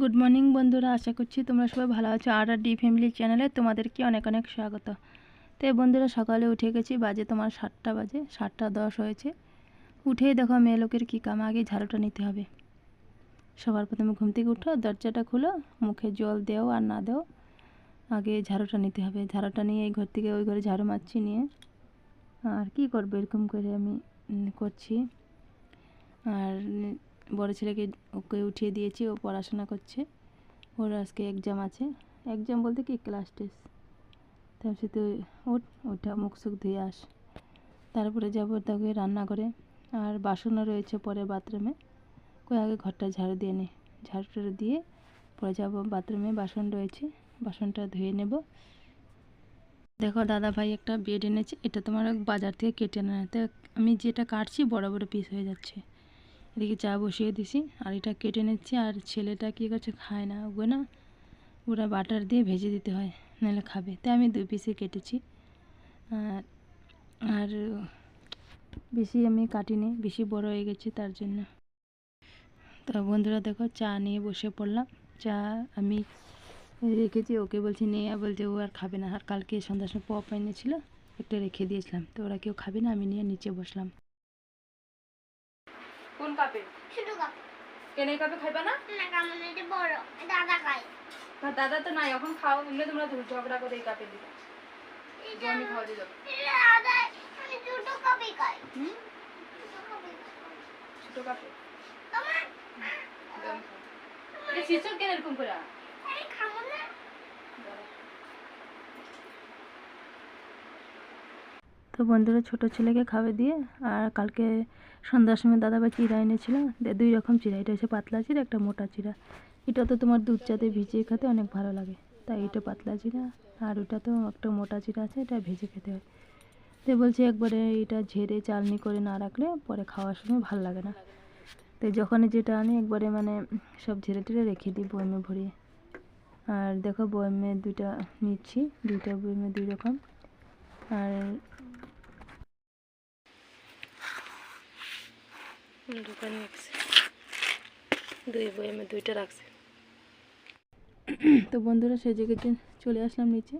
Good morning বন্ধুরা। আশা করছি তোমরা সবাই ভালো আছো। আর আর ডি ফ্যামিলি চ্যানেলে তোমাদেরকে অনেক অনেক স্বাগত। তো বন্ধুরা, সকালে উঠে গেছি, বাজে তোমার সাতটা বাজে, সাতটা দশ হয়েছে। উঠেই দেখো মেয়ে লোকের কী কাম, আগে ঝাড়ুটা নিতে হবে। সবার প্রথমে ঘুম থেকে উঠো, দরজাটা খুলো, মুখে জল দেও আর না দেও, আগে ঝাড়ুটা নিতে হবে। ঝাড়ুটা নিয়ে এই ঘর থেকে ওই ঘরে ঝাড়ু মারছি নিয়ে। আর কি করব, এরকম করে আমি করছি। আর বড় ছেলেকে ওকে উঠিয়ে দিয়েছি, ও পড়াশোনা করছে। ওর আজকে এক্সাম আছে। এক্সাম বলতে কি? ক্লাস টেস্ট তারপরে তুই ওঠ ওটা মুখ সুখ ধুয়ে আস। তারপরে যাব তাকে রান্না করে আর বাসনও রয়েছে পরে বাথরুমে। কই আগে ঘরটা ঝাড়ু দিয়ে নে। ঝাড়ু টাড়ু দিয়ে পরে যাব বাথরুমে। বাসন রয়েছে। বাসনটা ধুয়ে নেব। দেখো দাদা ভাই একটা বেড এনেছে। এটা তোমার বাজার থেকে কেটে আনা তো আমি যেটা কাটছি বড় বড় পিস হয়ে যাচ্ছে। এদিকে চা বসিয়ে দিছি। আর এটা কেটে নিচ্ছি। আর ছেলেটা কী করছে খায় না ওগুলো না, ওরা বাটার দিয়ে ভেজে দিতে হয়, নাহলে খাবে। তাই আমি দুই পিসে কেটেছি। আর আর বেশি আমি কাটিনি, বেশি বড় হয়ে গেছি তার জন্য। তো বন্ধুরা দেখো, চা নিয়ে বসে পড়লাম। চা আমি রেখেছি, ওকে বলছি, নিয়ে বলছে, ও আর খাবে না। আর কালকে সন্ধ্যার সময় পপ এনেছিল, একটা রেখে দিয়েছিলাম। তো ওরা কেউ খাবে না, আমি নিয়ে নিচে বসলাম। কাপে? ছোট কাপ। কেন এই কাপে খাইবা না? না কেমন এটা বড় দাদা খাই আর দাদা তো নাই এখন খাও এমনি তোমরা ঝগড়া করে এই কাপে দিবে। আমি খাওয়া দিয়ে দাদা আমি ছোট কাপই খাই। হুম? ছোট কাপে? তোমার শিশর কেন এরকম করে? আরে খাব না তো বন্ধুরা ছোট ছেলেকে খাবে দিয়ে আর কালকে সন্ধ্যার সময় দাদাভাই চিরা এনেছিল। দুই রকম চিরা এটা হচ্ছে পাতলা চিরা একটা মোটা চিরা এটা তো তোমার দুধ চাতে ভিজিয়ে খেতে অনেক ভালো লাগে। তাই এটা পাতলা চিরা আর ওটা তো একটা মোটা চিরা আছে, এটা ভেজে খেতে হয়। তো বলছে একবারে এটা ঝেড়ে চালনি করে না রাখলে পরে খাওয়ার সময় ভালো লাগে না। তো যখন যেটা আনি একবারে মানে সব ঝেড়ে টেড়ে রেখে দিই বয়মে ভরিয়ে। আর দেখো বয়মে দুইটা নিচ্ছি, দুইটা বয়মে দুই রকম। আর দোকানে রাখছে। দুই বইয়েমে দুইটা রাখছে। তো বন্ধুরা সে জায়গাতে চলে আসলাম নিচে,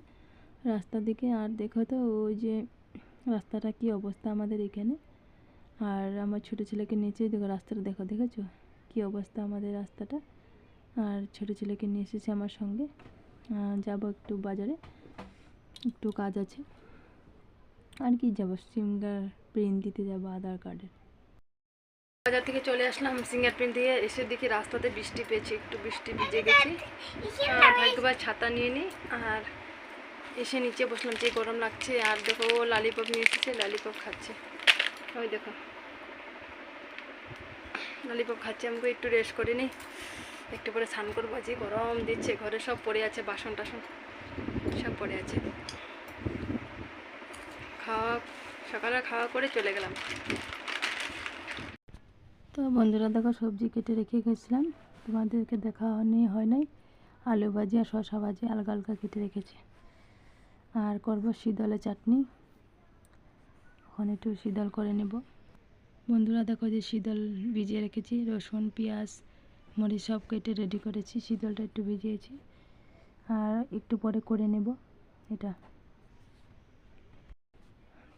রাস্তার দিকে, আর দেখো তো, ওই যে রাস্তাটা কি অবস্থা আমাদের এখানে। আর আমার ছোটো ছেলেকে নিচে দেখো রাস্তাটা দেখো, দেখেছ? কি অবস্থা আমাদের রাস্তাটা। আর ছোটো ছেলেকে নিয়ে এসেছে আমার সঙ্গে। যাব একটু বাজারে, একটু কাজ আছে। আর কি যাব? সিঙ্গার প্রিন্ট দিতে যাব, আধার কার্ডের। বাজার থেকে চলে আসলাম সিঙ্গার প্রিন্ট দিয়ে। এসে দেখি রাস্তাতে বৃষ্টি পেয়েছি, একটু বৃষ্টি ভিজে গেছি। ভাগ্যবার ছাতা নিয়ে নিই আর এসে নিচে বসলাম, যে গরম লাগছে। আর দেখো, ও লালিপপ নিয়ে এসেছে লালিপপ খাচ্ছে। ওই দেখো। লালিপপ খাচ্ছে আমাকে একটু রেস্ট করে নিই একটু পরে স্নান করব যে গরম দিচ্ছে, ঘরে সব পড়ে আছে, বাসন টাসন সব পড়ে আছে। খাওয়া, সকালে খাওয়া করে চলে গেলাম। তো বন্ধুরা দেখো সবজি কেটে রেখে গেছিলাম। তোমাদেরকে দেখা নিয়ে হয় নাই। আলু ভাজি আর শসা ভাজি আলগা আলগা কেটে রেখেছি। আর করব শীতলে চাটনি। ওখানে একটু শীতল করে নেব। বন্ধুরা দেখো যে শীতল ভিজিয়ে রেখেছি। রসুন, পেঁয়াজ, মরিচ সব কেটে রেডি করেছি। শীতলটা একটু ভিজিয়েছি। আর একটু পরে করে নেব এটা।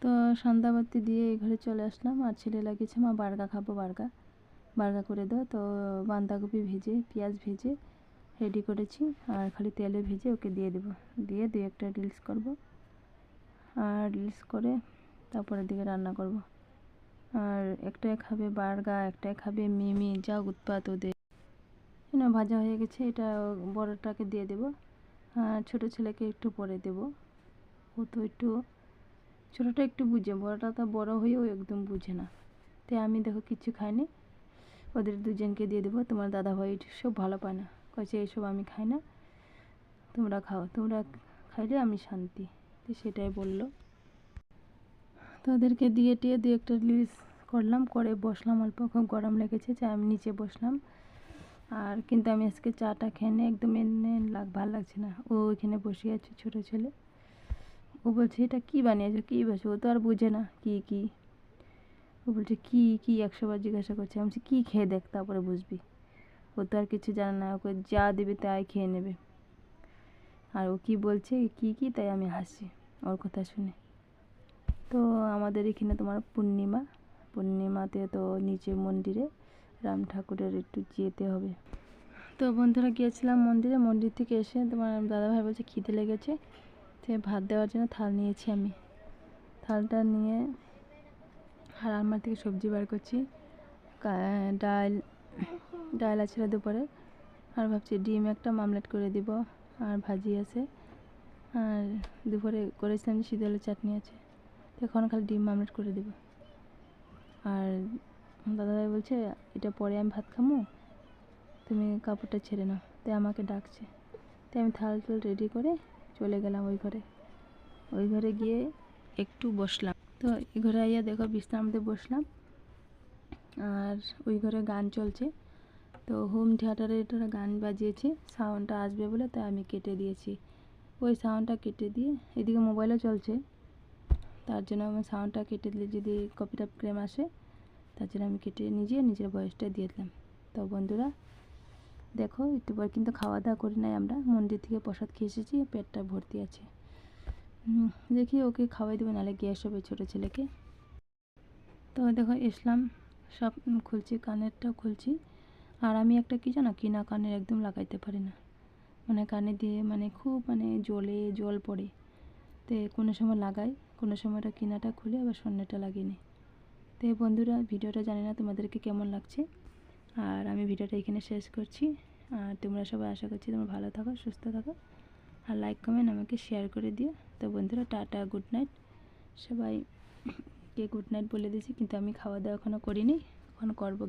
তো সন্ধ্যাবাতি দিয়ে এই ঘরে চলে আসলাম। আর ছেলে লাগিয়েছে, মা বার্গা খাব বার্গা। বার্গা করে দাও। তো বাঁধাকপি ভেজে, পেঁয়াজ ভেজে রেডি করেছি। আর খালি তেলে ভেজে ওকে দিয়ে দেবো। দিয়ে দুই একটা রিলস করব। আর রিলস করে তারপরের দিকে রান্না করব। আর একটাই খাবে বার্গা, একটাই খাবে মিমি, যা উৎপাত ওদের। না, ভাজা হয়ে গেছে, এটা বড়টাকে দিয়ে দেবো। আর ছোটো ছেলেকে একটু পরে দেবো। ও তো একটু, ছোটোটা একটু বুঝে, বড়টা তো বড় হয়েও একদম বুঝে না। তাই আমি দেখো কিছু খাইনি। ওদের দুজনকে দিয়ে দেবো। তোমার দাদা ভাই সব ভালো পায় না। কয়েছে এইসব আমি খাই না। তোমরা খাও। তোমরা খাইলে আমি শান্তি। তো সেটাই বলল। তো ওদেরকে দিয়ে টিয়ে দিয়ে একটা রিলিজ করলাম। করে বসলাম অল্প। খুব গরম লেগেছে, চাই আমি নিচে বসলাম। আর কিন্তু আমি আজকে চাটা খেয়ে একদম এনে লাগ ভালো লাগছে না। ও ওইখানে বসে আছে ছোটো ছেলে। ও বলছে, এটা কী বানিয়েছো? কী বলছে ও তো আর বুঝে না, কী কী। ও বলছে, কী কী একশো বার জিজ্ঞাসা করছে? আমি বলছি, কী খেয়ে দেখ, তারপরে বুঝবি। ও ও তো আর কিছু জানে না, ওকে যা দেবে তাই খেয়ে নেবে। আর ও কী বলছে, কী কী, তাই আমি হাসি ওর কথা শুনে। তো আমাদের এখানে তোমার পূর্ণিমা, পূর্ণিমাতে তো নিচে মন্দিরে রাম ঠাকুরের একটু যেতে হবে। তো বন্ধুরা গিয়েছিলাম মন্দিরে, মন্দির থেকে এসে তোমার দাদাভাই বলছে, খিদে লেগেছে সে ভাত দেওয়ার জন্য থাল নিয়েছি আমি। থালটা নিয়ে আর আলমার থেকে সবজি বার করছি। ডাল ডাল আছে দুপুরে। আর ভাবছি ডিম একটা মামলেট করে দিব, আর ভাজি আছে। আর দুপুরে করেছিলাম যে শীতল চাটনি আছে। এখন খালি ডিম মামলেট করে দেবো। আর দাদাভাই বলছে, এটা পরে আমি ভাত খামো। তুমি কাপড়টা ছেড়ে নাও। তাই আমাকে ডাকছে। তাই আমি থাল রেডি করে চলে গেলাম ওই ঘরে। ওই ঘরে গিয়ে একটু বসলাম। তো এই ঘরে আইয়া দেখো বিশ্রামতে বসলাম। আর ওই ঘরে গান চলছে। তো হোম থিয়েটারে এটা গান বাজিয়েছে। সাউন্ডটা আসবে বলে তাই আমি কেটে দিয়েছি। ওই সাউন্ডটা কেটে দিয়ে এদিকে মোবাইলও চলছে। তার জন্য আমি সাউন্ডটা কেটে দিলে যদি কপিটা ক্লেম আসে, তার জন্য আমি কেটে নিজে নিজের ভয়েসটা দিয়ে দিলাম। তো বন্ধুরা, দেখো, একটু পর কিন্তু খাওয়া দাওয়া করি নাই আমরা। মন্দির থেকে প্রসাদ খেয়ে এসেছি, পেটটা ভর্তি আছে। দেখি ওকে খাওয়াই দেবো, নাহলে গ্যাস হবে ছোটো ছেলেকে। তো দেখো ইসলাম সব খুলছি, কানেরটাও খুলছি। আর আমি একটা কি জানো, কিনা কানের একদম লাগাইতে পারি না। মানে কানে দিয়ে মানে খুব মানে জলে জল পড়ে। তো কোনো সময় লাগাই, কোনো সময়টা কিনাটা খুলে, আবার সন্ন্যাটা লাগিয়ে নিই। তো বন্ধুরা, ভিডিওটা জানি না তোমাদেরকে কেমন লাগছে। আর আমি ভিডিওটা এখানে শেষ করছি। আর তোমরা সবাই আশা করছি তোমরা ভালো থাকো, সুস্থ থাকো। আর লাইক কমেন্ট আমাকে শেয়ার করে দিও। তো বন্ধুরা, টাটা গুড নাইট সবাই, কে গুড নাইট বলে দিয়েছি, কিন্তু আমি খাওয়া দাওয়া এখনও করিনি, এখন করব